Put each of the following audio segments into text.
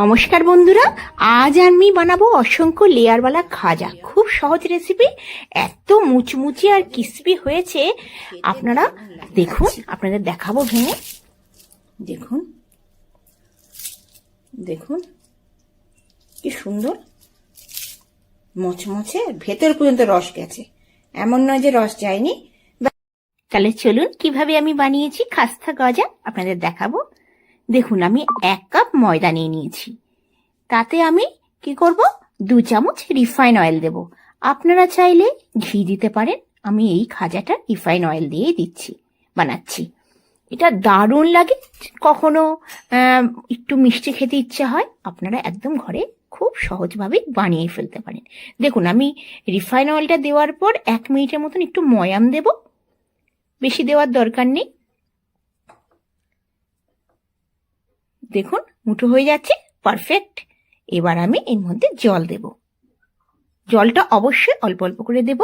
নমস্কার বন্ধুরা, আজ আমি বানাবো অসংখ্য লেয়ারওয়ালা খাজা। খুব সহজ রেসিপি এত মুচমুচে আর ক্রিসপি হয়েছে। আপনারা দেখুন, আপনাদের দেখাবো ভেঙে। দেখুন। দেখুন। কি সুন্দর। মচমচে, ভেতর পর্যন্ত রস গেছে। এমন নয় যে রস যায়নি। তাহলে চলুন, কীভাবে আমি বানিয়েছি খাস্তা গজা, আপনাদের দেখাবো। দেখুন, আমি এক কাপ ময়দা নিয়ে নিয়েছি। তাতে আমি কি করব? দু চামচ রিফাইন অয়েল দেব। আপনারা চাইলে ঘি দিতে পারেন। আমি এই খাজাটা রিফাইন অয়েল দিয়েই দিচ্ছি, বানাচ্ছি। এটা দারুণ লাগে। কখনো একটু মিষ্টি খেতে ইচ্ছে হয়, আপনারা একদম ঘরে খুব সহজভাবে বানিয়ে ফেলতে পারেন। দেখুন, আমি রিফাইন অয়েলটা দেওয়ার পর এক মিনিটের মতন একটু ময়াম দেব। বেশি দেওয়ার দরকার নেই। দেখুন, মুঠো হয়ে যাচ্ছে পারফেক্ট এবার আমি এর মধ্যে জল দেব। জলটা অবশ্যই অল্প অল্প করে দেব।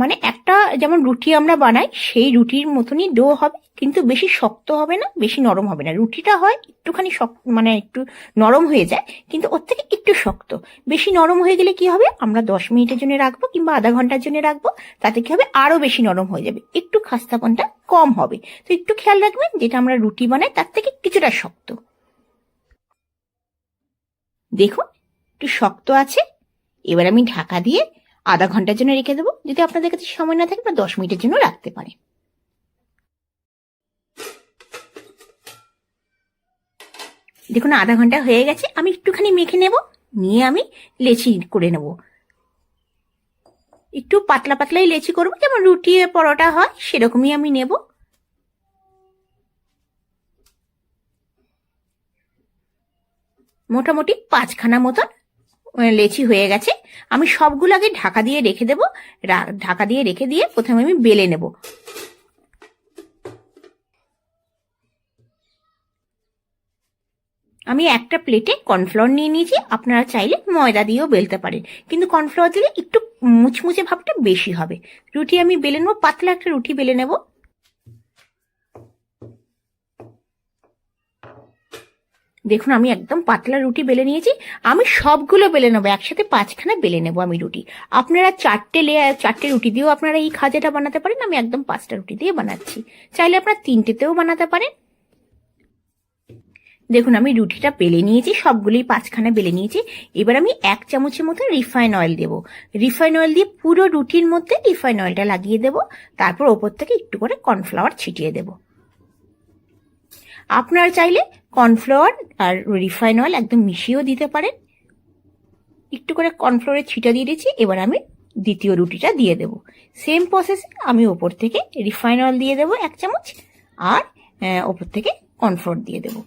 মানে একটা যেমন রুটি আমরা বানাই, সেই রুটির মতনই ডো হবে, কিন্তু বেশি শক্ত হবে না, বেশি নরম হবে না। রুটিটা হয় একটুখানি শক্ত মানে একটু নরম হয়ে যায়, কিন্তু ওর থেকে একটু শক্ত। বেশি নরম হয়ে গেলে কি হবে? আমরা দশ মিনিটের জন্য রাখব কিংবা আধা ঘণ্টার জন্য রাখব, তাতে কি হবে? আরও বেশি নরম হয়ে যাবে, একটু খাস্তাপনটা কম হবে। তো একটু খেয়াল রাখবেন, যেটা আমরা রুটি বানাই, তার থেকে কিছুটা শক্ত। দেখুন, একটু শক্ত আছে, এবার আমি ঢাকা দিয়ে আধা ঘণ্টার জন্য রেখে দেবো। যদি আপনাদের কাছে সময় না থাকে দশ মিনিটের জন্য রাখতে পারেন। দেখুন, আধা ঘণ্টা হয়ে গেছে। আমি একটুখানি মেখে নেব। নিয়ে আমি লেচি করে নেব। একটু পাতলা পাতলাই লেচি করব। যেমন রুটি, পরোটা হয়, সেরকমই আমি নেব। মোটামুটি পাঁচখানা মতন লেচি হয়ে গেছে, আমি সবগুলো আগে ঢাকা দিয়ে রেখে দেবো। ঢাকা দিয়ে রেখে দিয়ে প্রথমে আমি বেলে নেব। আমি একটা প্লেটে কর্নফ্লাওয়ার নিয়ে নিয়েছি, আপনারা চাইলে ময়দা দিয়েও বেলতে পারেন। কিন্তু কর্নফ্লাওয়ার দিলে একটু মুচমুচে ভাবটা বেশি হবে। রুটি আমি বেলে নেব, পাতলা একটা রুটি বেলে নেব। দেখুন, আমি একদম পাতলা রুটি বেলে নিয়েছি। আমি সবগুলো বেলে নেব, একসাথে পাঁচখানা বেলে নেব আমি রুটি। আপনারা চারটে লেয়ার চারটে রুটি দিয়েও আপনারা এই খাজাটা বানাতে পারেন, আমি একদম পাঁচটা রুটি দিয়ে বানাচ্ছি। চাইলে আপনারা তিনটেতেও বানাতে পারেন। দেখুন, আমি রুটিটা বেলে নিয়েছি, সবগুলোই পাঁচখানা বেলে নিয়েছি। এবার আমি এক চামচের মতো রিফাইন অয়েল দেব। রিফাইন অয়েল দিয়ে পুরো রুটির মধ্যে রিফাইন অয়েলটা লাগিয়ে দেব। তারপর ওপর থেকে একটু করে কর্নফ্লাওয়ার ছিটিয়ে দেব। আপনারা চাইলে কর্নফ্লাওয়ার আর রিফাইন অয়েল একদম মিশিয়েও দিতে পারেন। একটু করে কর্নফ্লাওয়ারের ছিটা দিয়ে দিয়েছি এবার আমি দ্বিতীয় রুটিটা দিয়ে দেব। সেম প্রসেসে আমি ওপর থেকে রিফাইন অয়েল দিয়ে দেব এক চামচ আর ওপর থেকে কর্নফ্লাওয়ার দিয়ে দেবো।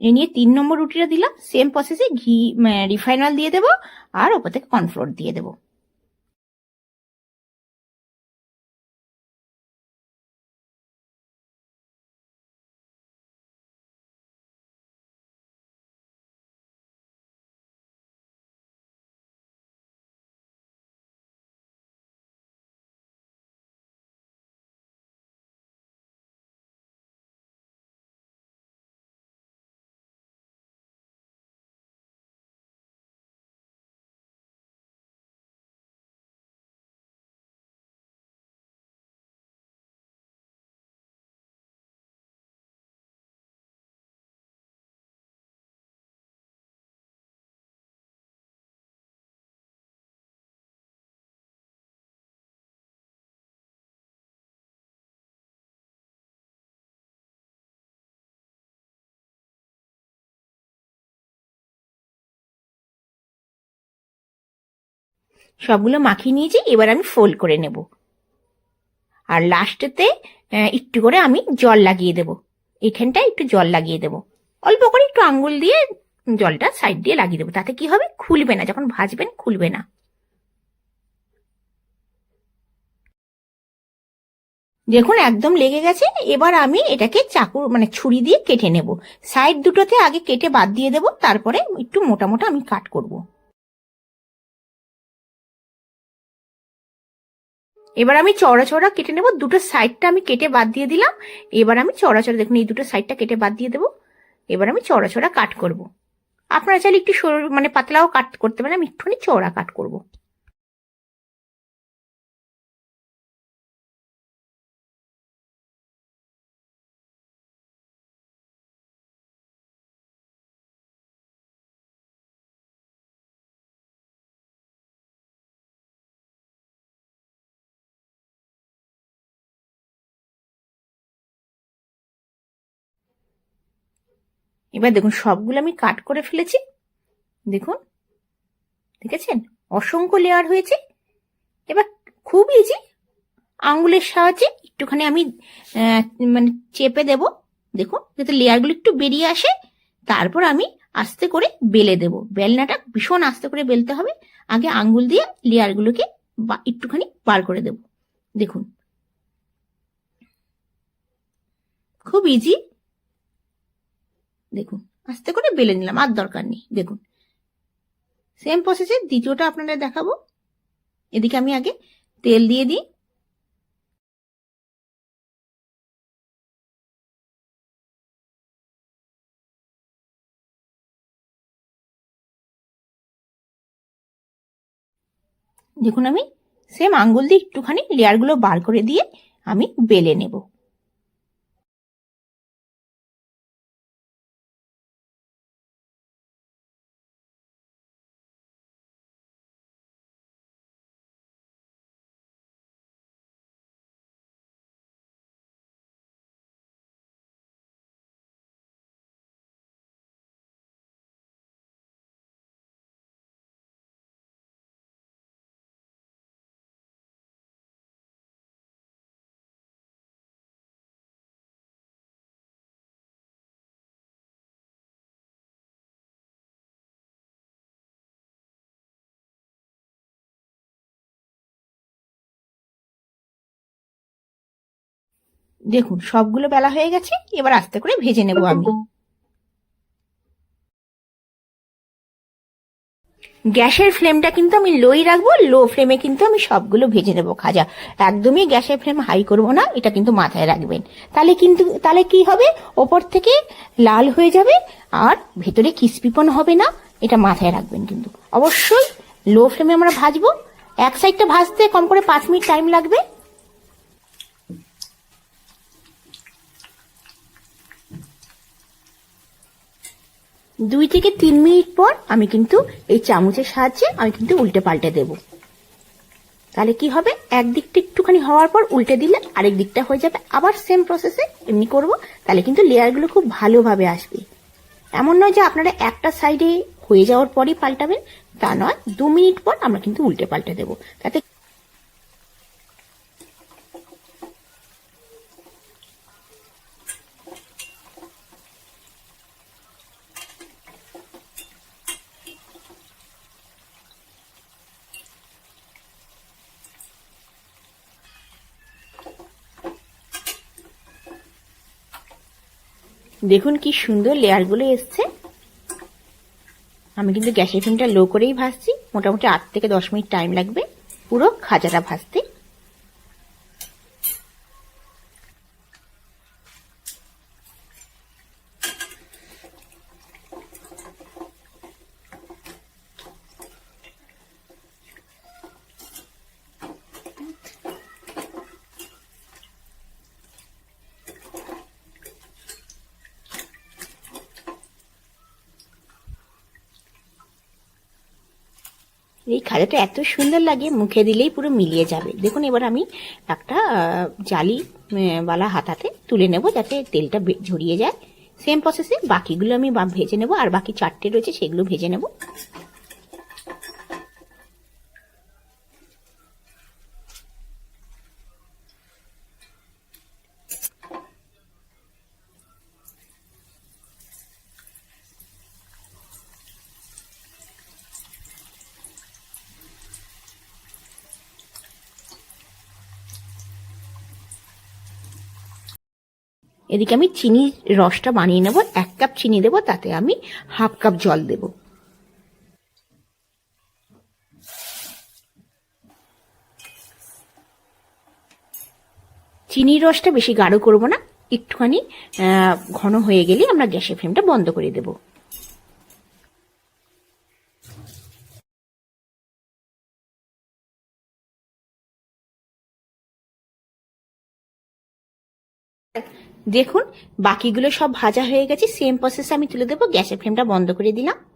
এ নিয়ে তিন নম্বর রুটিটা দিলাম। সেম প্রসেসে ঘি রিফাইন অয়েল দিয়ে দেবো আর ওপর থেকে কর্নফ্লোর দিয়ে দেবো। সবগুলো মাখিয়ে নিয়েছি এবার আমি ফোল্ড করে নেব। আর লাস্টেতে একটু করে আমি জল লাগিয়ে দেব। এখানটায় একটু জল লাগিয়ে দেব। অল্প করে একটু আঙ্গুল দিয়ে জলটা সাইড দিয়ে লাগিয়ে দেবো। তাতে কি হবে? খুলবে না। যখন ভাজবেন, খুলবে না। দেখুন, একদম লেগে গেছে। এবার আমি এটাকে চাকু মানে ছুরি দিয়ে কেটে নেব। সাইড দুটোতে আগে কেটে বাদ দিয়ে দেব। তারপরে একটু মোটা মোটা আমি কাট করব। এবার আমি চড়া চড়া কেটে নেব। দুটো সাইডটা আমি কেটে বাদ দিয়ে দিলাম। এবার আমি চড়া চড়া, দেখুন, এই দুটো সাইডটা কেটে বাদ দিয়ে দেবো। এবার আমি চড়া চড়া কাট করব। আপনারা চাইলে একটু সরু মানে পাতলাও কাট করতে পারেন, আমি একটুখানি চড়া কাট করব। এবার দেখুন, সবগুলো আমি কাট করে ফেলেছি। দেখুন, দেখেছেন? অসংখ্য লেয়ার হয়েছে। এবার খুব ইজি আঙ্গুলের সাহায্যে একটুখানি আমি মানে চেপে দেব। দেখুন, যাতে লেয়ারগুলো একটু বেরিয়ে আসে। তারপর আমি আস্তে করে বেলে দেব। বেলনাটা ভীষণ আস্তে করে বেলতে হবে। আগে আঙ্গুল দিয়ে লেয়ারগুলোকে একটুখানি বার করে দেব। দেখুন, খুব ইজি দেখুন, আস্তে করে বেলে নিলাম, আর দরকার নেই, দেখুন। সেম প্রসেসে দ্বিতীয়টা আপনাদের দেখাবো। এদিকে আমি আগে তেল দিয়ে দিই। দেখুন আমি সেম আঙ্গুল দিয়ে একটুখানি লেয়ারগুলো বার করে দিয়ে আমি বেলে নেব। দেখুন, সবগুলো বেলা হয়ে গেছে, এবার আস্তে করে ভেজে নেব আমি। গ্যাসের ফ্লেমটা কিন্তু আমি লোই রাখব, লো ফ্লেমে কিন্তু আমি সবগুলো ভেজে নেব খাজা। একদমই গ্যাসের ফ্লেম হাই করব না, এটা কিন্তু মাথায় রাখবেন। তাহলে কিন্তু, তাহলে কি হবে? ওপর থেকে লাল হয়ে যাবে, আর ভেতরে ক্রিস্পিপন হবে না, এটা মাথায় রাখবেন কিন্তু। অবশ্যই লো ফ্লেমে আমরা ভাজবো। এক সাইডটা ভাজতে কম করে পাঁচ মিনিট টাইম লাগবে। দুই থেকে তিন মিনিট পর আমি কিন্তু এই চামচের সাহায্যে আমি কিন্তু উল্টে পাল্টে দেব। তাহলে কি হবে? একদিকটা একটুখানি হওয়ার পর উল্টে দিলে আরেক দিকটা হয়ে যাবে। আবার সেম প্রসেসে এমনি করব। তাহলে কিন্তু লেয়ারগুলো খুব ভালোভাবে আসবে। এমন নয় যে আপনারা একটা সাইডে হয়ে যাওয়ার পরই পাল্টাবেন। তা নয়, দু মিনিট পর আমরা কিন্তু উল্টে পাল্টে দেবো। তাতে দেখুন কি সুন্দর লেয়ারগুলো এসছে। আমি কিন্তু গ্যাসের ফ্লেমটা লো করেই ভাজছি। মোটামুটি আট থেকে দশ মিনিট টাইম লাগবে পুরো খাজাটা ভাজতে। এই খাজাটা এত সুন্দর লাগে, মুখে দিলেই পুরো মিলিয়ে যাবে। দেখুন, এবার আমি একটা জালি বালা হাতাতে তুলে নেব যাতে তেলটা ঝরিয়ে যায়। সেম প্রসেসে বাকিগুলো আমি ভেজে নেব, আর বাকি চারটে রয়েছে সেগুলো ভেজে নেব। এদিকে আমি চিনির রসটা বানিয়ে নেব, এক কাপ চিনি দেব, তাতে আমি হাফ কাপ জল দেব। চিনির রসটা বেশি গাঢ় করব না, একটুখানি ঘন হয়ে গেলে আমরা গ্যাসের ফ্লেমটা বন্ধ করে দেব। দেখুন, বাকিগুলো সব ভাজা হয়ে গেছে সেম প্রসেসে আমি তুলে দেবো, গ্যাসের ফ্লেমটা বন্ধ করে দিলাম।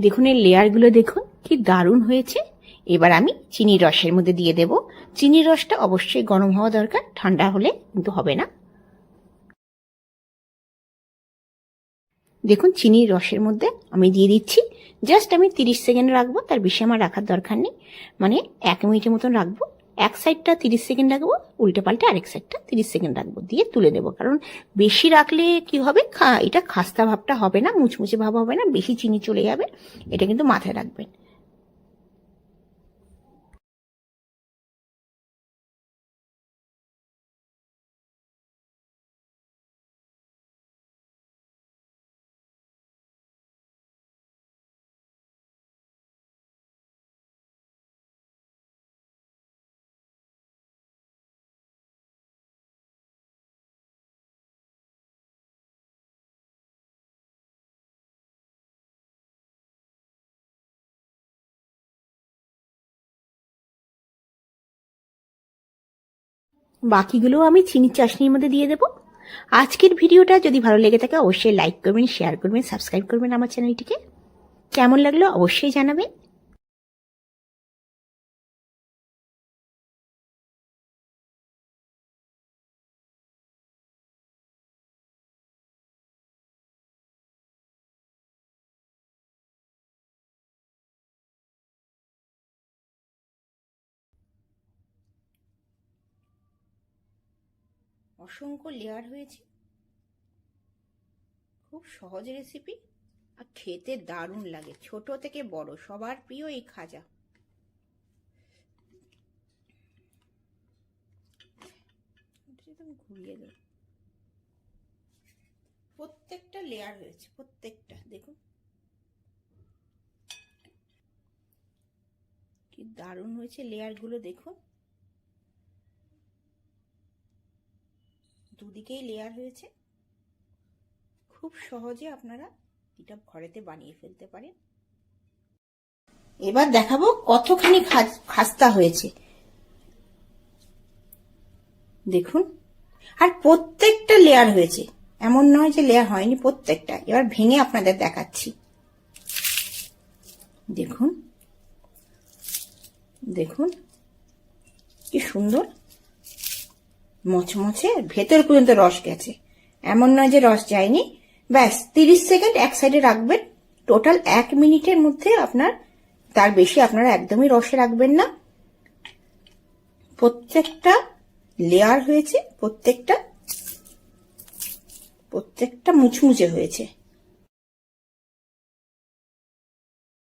দেখুন, এই লেয়ারগুলো দেখুন, কি দারুণ হয়েছে। এবার আমি চিনি রসের মধ্যে দিয়ে দেব। চিনির রসটা অবশ্যই গরম হওয়া দরকার, ঠান্ডা হলে কিন্তু হবে না। দেখুন, চিনির রসের মধ্যে আমি দিয়ে দিচ্ছি। জাস্ট আমি তিরিশ সেকেন্ড রাখব, তার বেশি আমার রাখার দরকার নেই। মানে এক মিনিটের মতন রাখব। এক সাইডটা তিরিশ সেকেন্ড রাখব, উল্টে পাল্টে আরেক সাইডটা তিরিশ সেকেন্ড রাখব, দিয়ে তুলে দেবো কারণ বেশি রাখলে কি হবে? এটা খাস্তা ভাবটা হবে না, মুচমুচে ভাব হবে না, বেশি চিনি চলে যাবে, এটা কিন্তু মাথায় রাখবেন। বাকিগুলোও আমি চিনির চাশনির মধ্যে দিয়ে দেবো। আজকের ভিডিওটা যদি ভালো লেগে থাকে, অবশ্যই লাইক করবেন শেয়ার করবেন সাবস্ক্রাইব করবেন আমার চ্যানেলটিকে কেমন লাগল অবশ্যই জানাবেন। অসংখ্য লেয়ার হয়েছে। খুব সহজ রেসিপি আর খেতে দারুণ লাগে, ছোট থেকে বড়, সবার প্রিয় এই খাজা। ঘুরিয়ে দেব। প্রত্যেকটা লেয়ার হয়েছে, প্রত্যেকটা, দেখুন। কি দারুণ হয়েছে লেয়ারগুলো দেখুন। দুদিকেই লেয়ার হয়েছে। খুব সহজে আপনারা এটা ঘরেতে বানিয়ে ফেলতে পারেন। এবার দেখাবো কতখানি খাস্তা হয়েছে। দেখুন, আর প্রত্যেকটা লেয়ার হয়েছে। এমন নয় যে লেয়ার হয়নি প্রত্যেকটা। এবার ভেঙে আপনাদের দেখাচ্ছি। দেখুন দেখুন, কি সুন্দর। মচমচে ভেতর পর্যন্ত রস গেছে। এমন নয় যে রস যায়নি। ব্যাস, তিরিশ সেকেন্ড এক সাইডে রাখবেন। টোটাল এক মিনিটের মধ্যে আপনার, তার বেশি আপনারা একদমই রসে রাখবেন না। প্রত্যেকটা লেয়ার হয়েছে, প্রত্যেকটা প্রত্যেকটা মুচমুচে হয়েছে।